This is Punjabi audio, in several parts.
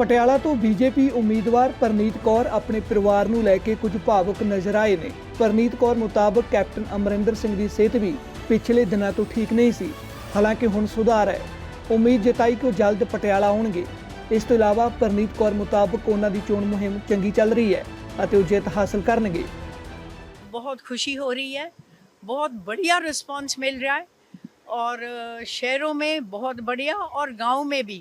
ਪਟਿਆਲਾ ਤੋਂ ਬੀਜੇਪੀ ਉਮੀਦਵਾਰ ਪਰਨੀਤ ਕੌਰ ਆਪਣੇ ਪਰਿਵਾਰ ਨੂੰ ਲੈ ਕੇ ਕੁਝ ਭਾਵੁਕ ਨਜ਼ਰ ਆਏ ਨੇ ਪਰਨੀਤ ਕੌਰ ਮੁਤਾਬਕ ਕੈਪਟਨ ਅਮਰਿੰਦਰ ਸਿੰਘ ਦੀ ਸਿਹਤ ਵੀ ਪਿਛਲੇ ਦਿਨਾਂ ਤੋਂ ਠੀਕ ਨਹੀਂ ਸੀ ਹਾਲਾਂਕਿ ਹੁਣ ਸੁਧਾਰ ਹੈ ਉਮੀਦ ਜਤਾਈ ਕਿ ਉਹ ਜਲਦ ਪਟਿਆਲਾ ਆਉਣਗੇ ਇਸ ਤੋਂ ਇਲਾਵਾ ਪਰਨੀਤ ਕੌਰ ਮੁਤਾਬਕ ਉਹਨਾਂ ਦੀ ਚੋਣ ਮੁਹਿੰਮ ਚੰਗੀ ਚੱਲ ਰਹੀ ਹੈ ਅਤੇ ਉਹ ਜਿੱਤ ਹਾਸਲ ਕਰਨਗੇ बहुत खुशी हो रही है बहुत बढ़िया रिस्पांस मिल रहा है और अ, शहरों में बहुत बढ़िया और गांव में भी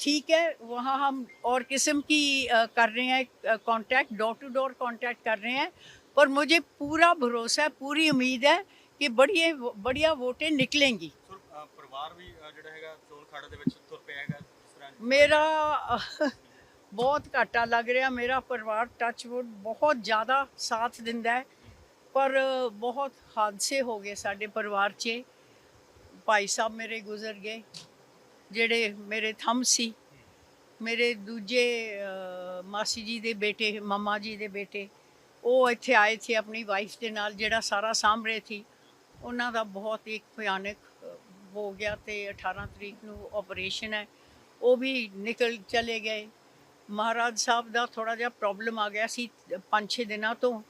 ठीक है वहाँ हम और किस्म की अ, कर रहे हैं contact door to door contact कर रहे हैं पर मुझे पूरा भरोसा है पूरी उम्मीद है कि बढ़िया बढ़िया वोटें निकलेंगी ਸਰ ਅ, ਪਰਿਵਾਰ ਵੀ ਅ, ਜਿਹੜਾ ਹੈਗਾ ਚੋਣ ਖਾੜੇ ਦੇ ਵਿੱਚ ਤੁਰ ਪਿਆ ਹੈਗਾ ਇਸ ਤਰ੍ਹਾਂ ਮੇਰਾ ਅਹ, ਬਹੁਤ ਘਾਟਾ ਲੱਗ ਰਿਹਾ ਮੇਰਾ ਪਰਿਵਾਰ ਟੱਚਵੁੱਡ ਬਹੁਤ ਜ਼ਿਆਦਾ ਸਾਥ ਦਿੰਦਾ ਹੈ ਪਰ ਅਹ, ਬਹੁਤ ਹਾਦਸੇ ਹੋ ਗਏ ਸਾਡੇ ਪਰਿਵਾਰ 'ਚ ਭਾਈ ਸਾਹਿਬ ਮੇਰੇ ਗੁਜ਼ਰ ਗਏ ਜਿਹੜੇ ਮੇਰੇ ਥੰਮ ਸੀ, ਮੇਰੇ ਦੂਜੇ ਮਾਸੀ ਜੀ ਦੇ ਬੇਟੇ, ਮਮਾ ਜੀ ਦੇ ਬੇਟੇ, ਉਹ ਇੱਥੇ ਆਏ ਸੀ ਆਪਣੀ ਵਾਈਫ ਦੇ ਨਾਲ, ਜਿਹੜਾ ਸਾਰਾ ਸਾਂਭ ਰਹੇ ਸੀ। ਉਹਨਾਂ ਦਾ ਬਹੁਤ ਇੱਕ ਭਿਆਨਕ ਹੋ ਗਿਆ ਤੇ 18 ਤਰੀਕ ਨੂੰ ਆਪਰੇਸ਼ਨ ਹੈ। ਉਹ ਵੀ ਨਿਕਲ ਚਲੇ ਗਏ। ਮਹਾਰਾਜ ਸਾਹਿਬ ਦਾ ਥੋੜਾ ਜਿਹਾ ਪ੍ਰੋਬਲਮ ਆ ਗਿਆ ਸੀ 5-6 ਦਿਨਾਂ ਤੋਂ।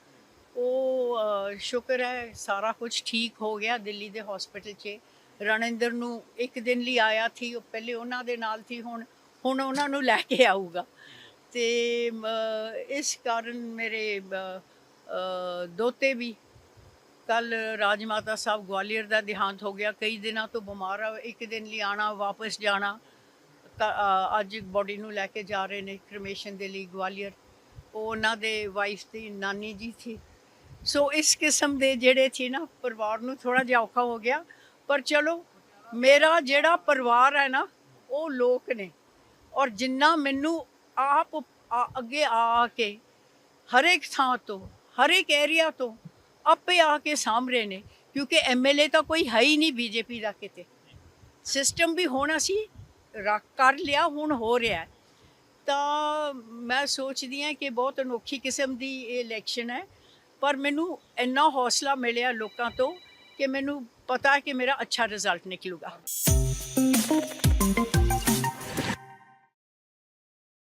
ਉਹ ਸ਼ੁਕਰ ਹੈ ਸਾਰਾ ਕੁਝ ਠੀਕ ਹੋ ਗਿਆ ਦਿੱਲੀ ਦੇ ਹਸਪੀਟਲ 'ਚ। ਰਣਿੰਦਰ ਨੂੰ ਇੱਕ ਦਿਨ ਲਈ ਆਇਆ ਸੀ, ਉਹ ਪਹਿਲੇ ਉਹਨਾਂ ਦੇ ਨਾਲ ਸੀ, ਹੁਣ ਹੁਣ ਉਹਨਾਂ ਨੂੰ ਲੈ ਕੇ ਆਊਗਾ। ਤੇ ਇਸ ਕਾਰਨ ਮੇਰੇ ਦੋਤੇ ਵੀ ਕੱਲ ਰਾਜਮਾਤਾ ਸਾਹਿਬ ਗਵਾਲੀਅਰ ਦਾ ਦੇਹਾਂਤ ਹੋ ਗਿਆ। ਕਈ ਦਿਨਾਂ ਤੋਂ ਬਿਮਾਰ ਆ, ਇੱਕ ਦਿਨ ਲਈ ਆਣਾ, ਵਾਪਸ ਜਾਣਾ। ਅੱਜ ਬੋਡੀ ਨੂੰ ਲੈ ਕੇ ਜਾ ਰਹੇ ਨੇ ਕ੍ਰਿਮੇਸ਼ਨ ਦੇ ਲਈ ਗਵਾਲੀਅਰ। ਉਹ ਉਹਨਾਂ ਦੇ ਵਾਈਫ ਦੀ ਨਾਨੀ ਜੀ ਸੀ। ਸੋ ਇਸ ਕਿਸਮ ਦੇ ਜਿਹੜੇ ਸੀ ਨਾ, ਪਰਿਵਾਰ ਨੂੰ ਥੋੜਾ ਜਿਹਾ ਔਖਾ ਹੋ ਗਿਆ। ਪਰ ਚਲੋ, ਮੇਰਾ ਜਿਹੜਾ ਪਰਿਵਾਰ ਹੈ ਨਾ, ਉਹ ਲੋਕ ਨੇ। ਔਰ ਜਿੰਨਾ ਮੈਨੂੰ ਆਪ ਆ- ਅੱਗੇ ਆ ਕੇ ਹਰ ਇੱਕ ਥਾਂ ਤੋਂ ਹਰ ਇੱਕ ਏਰੀਆ ਤੋਂ ਆਪੇ ਆ ਕੇ ਸਾਹਮਣੇ ਨੇ, ਕਿਉਂਕਿ ਐਮਐਲਏ ਤਾਂ ਕੋਈ ਹੈ ਹੀ ਨਹੀਂ ਬੀਜੇਪੀ ਦਾ ਕਿਤੇ। ਸਿਸਟਮ ਵੀ ਹੋਣਾ ਸੀ ਰੱਖ ਕਰ ਲਿਆ, ਹੁਣ ਹੋ ਰਿਹਾ ਤਾਂ ਮੈਂ ਸੋਚਦੀ ਹਾਂ ਕਿ ਬਹੁਤ ਅਨੋਖੀ ਕਿਸਮ ਦੀ ਇਹ ਇਲੈਕਸ਼ਨ ਹੈ, ਪਰ ਮੈਨੂੰ ਇੰਨਾ ਹੌਸਲਾ ਮਿਲਿਆ ਲੋਕਾਂ ਤੋਂ ਕਿ ਮੈਨੂੰ पता है कि मेरा अच्छा रिजल्ट निकलूगा